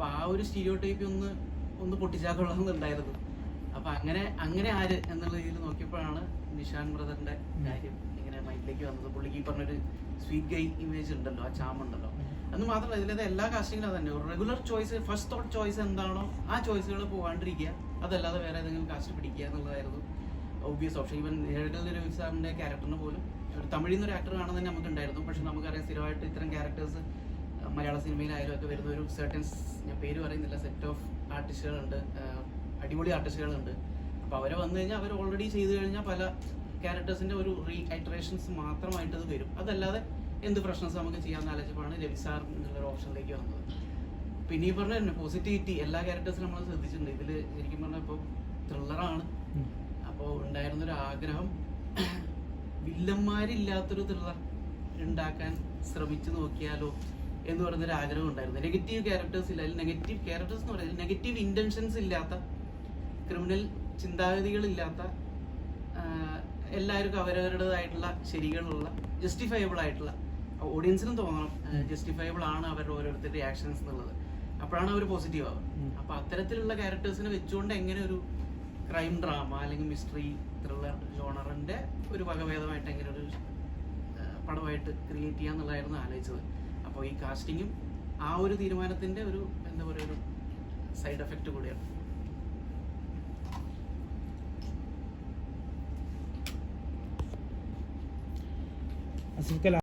അപ്പൊ ആ ഒരു സ്റ്റീരിയോ ടൈപ്പ് ഒന്ന് ഒന്ന് ഉണ്ടായിരുന്നത്. അപ്പൊ അങ്ങനെ അങ്ങനെ ആര് എന്നുള്ള രീതിയിൽ നോക്കിയപ്പോഴാണ് നിഷാൻ ബ്രദറിന്റെ കാര്യം ഇങ്ങനെ മൈൻഡിലേക്ക് വന്നത്. പുള്ളിക്ക് ഈ പറഞ്ഞൊരു സ്വീറ്റ് ഗൈ ഇമേജ് ഉണ്ടല്ലോ ആ ചാമുണ്ടല്ലോ എന്ന് മാത്രമല്ല ഇതിലത്തെ എല്ലാ കാസ്റ്റിങ്ങിലും തന്നെ. Regular choice first thought choice എന്താണോ ആ ചോയ്സുകൾ പോകാണ്ടിരിക്കുക അതല്ലാതെ വേറെ ഏതെങ്കിലും കാസ്റ്റ് പിടിക്കുക എന്നുള്ളതായിരുന്നു ഒബ്വിയസ് ഓപ്ഷൻ ഈവൻ നിഴലിൽ രവി സാറിന്റെ ക്യാരക്ടറിന് പോലും ഒരു തമിഴിൽ നിന്ന് ഒരു ആക്ടർ തന്നെ നമുക്ക് ഉണ്ടായിരുന്നു പക്ഷെ നമുക്കറിയാം സ്ഥിരമായിട്ട് ഇത്തരം ക്യാരക്ടേഴ്സ് മലയാള സിനിമയിലായാലും ഒക്കെ വരുന്ന ഒരു സെർട്ടൻ ഞാൻ പേര് പറയുന്നില്ല സെറ്റ് ഓഫ് ആർട്ടിസ്റ്റുകളുണ്ട് അടിപൊളി ആർട്ടിസ്റ്റുകളുണ്ട് അപ്പോൾ അവരെ വന്നു കഴിഞ്ഞാൽ അവർ ഓൾറെഡി ചെയ്തു കഴിഞ്ഞാൽ പല ക്യാരക്ടേഴ്സിന്റെ ഒരു റീ ഐറ്ററേഷൻസ് മാത്രമായിട്ട് അത് വരും. അതല്ലാതെ എന്ത് പ്രശ്നസ് നമുക്ക് ചെയ്യാമെന്ന് ആലോചിച്ചപ്പോഴാണ് രവി സാർ എന്നുള്ളൊരു ഓപ്ഷനിലേക്ക് വന്നത്. പിന്നെ ഈ പറഞ്ഞ തന്നെ പോസിറ്റിവിറ്റി എല്ലാ ക്യാരക്ടേഴ്സും നമ്മൾ ശ്രദ്ധിച്ചിട്ടുണ്ട്. ഇതിൽ ശരിക്കും പറഞ്ഞാൽ ഇപ്പോൾ ത്രില്ലറാണ് അപ്പോൾ ഉണ്ടായിരുന്നൊരു ആഗ്രഹം വില്ലന്മാരില്ലാത്തൊരു ത്രില്ലർ ഉണ്ടാക്കാൻ ശ്രമിച്ചു നോക്കിയാലോ എന്ന് പറയുന്നൊരു ആഗ്രഹം ഉണ്ടായിരുന്നു. നെഗറ്റീവ് ക്യാരക്ടേഴ്സ് ഇല്ല. നെഗറ്റീവ് ക്യാരക്ടേഴ്സ് എന്ന് പറയുന്നത് നെഗറ്റീവ് ഇന്റൻഷൻസ് ഇല്ലാത്ത ക്രിമിനൽ ചിന്താഗതികളില്ലാത്ത എല്ലാവർക്കും അവരവരുടേതായിട്ടുള്ള ശരികളുള്ള ജസ്റ്റിഫയബിൾ ആയിട്ടുള്ള ഓഡിയൻസിനും തോന്നണം. ജസ്റ്റിഫയബിൾ ആണ് അവരുടെ ഓരോരുത്തരുടെ റിയാക്ഷൻസ് എന്നുള്ളത്. അപ്പോഴാണ് അവർ പോസിറ്റീവ് ആവുക. അപ്പൊ അത്തരത്തിലുള്ള ക്യാരക്ടേഴ്സിനെ വെച്ചുകൊണ്ട് എങ്ങനെ ഒരു ക്രൈം ഡ്രാമ അല്ലെങ്കിൽ മിസ്റ്ററി ത്രില്ലർ ജോണറിന്റെ ഒരു വകഭേദമായിട്ട് എങ്ങനെ ഒരു പടമായിട്ട് ക്രിയേറ്റ് ചെയ്യാന്നുള്ളതായിരുന്നു ആലോചിച്ചത്. അപ്പോൾ ഈ കാസ്റ്റിങ്ങും ആ ഒരു തീരുമാനത്തിന്റെ ഒരു എന്താ പറയുക ഒരു സൈഡ് എഫക്റ്റ് കൂടിയാണ്. Así que la